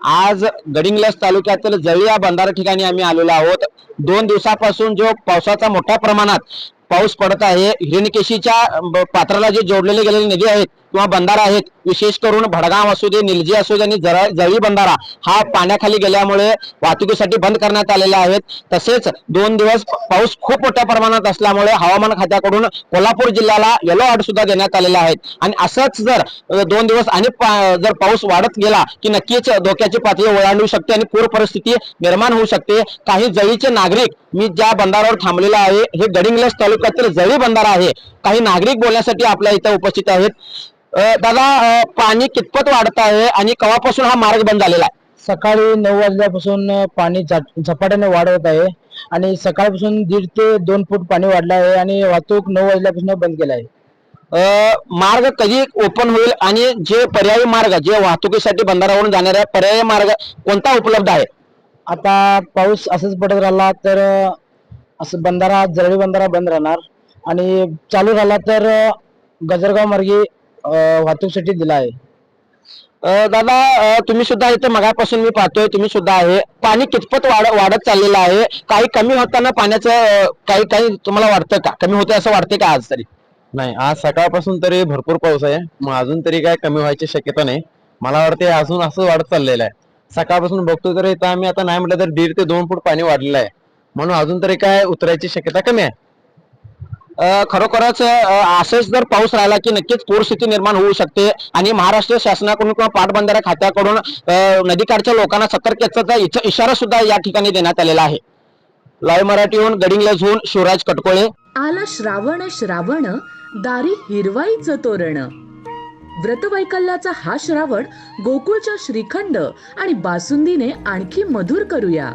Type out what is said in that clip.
आज गडिंग्लज तालुक्यातील जळिया बंधारा ठिकाणी आम्ही आलेलो आहोत. दोन दिवसापासून जो पावसाचा मोठ्या प्रमाणात पाऊस पडत आहे हिरणकेशीच्या पात्राला जे जोडलेले गेलेले नदी आहेत किंवा बंधारा आहेत. विशेष करून भडगाव असू दे निलजी असू दे आणि जरा- जळी बंधारा हा पाण्याखाली गेल्यामुळे वाहतुकीसाठी बंद करण्यात आलेले आहेत. तसेच दोन दिवस पाऊस खूप मोठ्या प्रमाणात असल्यामुळे हवामान खात्याकडून कोल्हापूर जिल्ह्याला येलो अलर्ट सुद्धा देण्यात आलेला आहे. आणि असंच जर दोन दिवस आणि जर पाऊस वाढत गेला की नक्कीच धोक्याची पातळी ओलांडू शकते आणि पूर परिस्थिती निर्माण होऊ शकते. काही जळीचे नागरिक मी ज्या बंधारावर थांबलेला आहे हे गडिंग्लज तालुक्यातील जळी बंधारा आहे. काही नागरिक बोलण्यासाठी आपल्या इथं उपस्थित आहेत. दादा पाणी कितपत वाढत आहे आणि केव्हापासून हा मार्ग बंद झालेला आहे? सकाळी नऊ वाजल्यापासून पाणी झट- झपाट्याने वाढत आहे आणि सकाळपासून दीड ते दोन फूट पाणी वाढलं आहे आणि वाहतूक नऊ वाजल्यापासून बंद केला आहे. अ, मार्ग कधी ओपन होईल आणि जे पर्यायी मार्ग जे वाहतुकीसाठी बंधाऱ्यावरून जाणाऱ्या पर्यायी मार्ग कोणता उपलब्ध आहे? आता पाऊस असंच पडत राहिला तर असं बंधारा जरळी बंधारा बंद राहणार आणि चालू राहिला तर गजरगाव मार्गे वाहतूकसाठी दिला आहे अ, दादा अ, तुम्ही सुद्धा इथं मगापासून मी पाहतोय तुम्ही सुद्धा आहे. पाणी कितपत वाढ वाढत चाललेलं आहे? काही कमी होताना पाण्याचं अ, काही काही तुम्हाला वाटतं का? कमी होते असं वाटते का आज तरी? नाही आज सकाळपासून तरी भरपूर पाऊस आहे. मग अजून तरी काय कमी व्हायची शक्यता नाही. मला वाटते अजून असं वाढत चाललेलं आहे. सकाळपासून बघतो तर इथं आम्ही आता नाही म्हटलं तर दीड ते दोन फूट पाणी वाढलेलं आहे. म्हणून अजून तरी काय उतरायची शक्यता कमी आहे? खरोखरच असेच जर पाऊस राहिला की नक्कीच पूरस्थिती निर्माण होऊ शकते आणि महाराष्ट्र शासनाकडून किंवा पाटबंधारा खात्याकडून नदीकाठच्या लोकांना सतर्कतेचा इशारा सुद्धा या ठिकाणी देण्यात आलेला आहे. लाईव्ह मराठीहून गडिंगलजहून शिवराज कटकोळे. आला श्रावण श्रावण दारी हिरवाईच तोरण. व्रतवैकल्याचा हा श्रावण गोकुळच्या श्रीखंड आणि बासुंदीने आणखी मधुर करूया.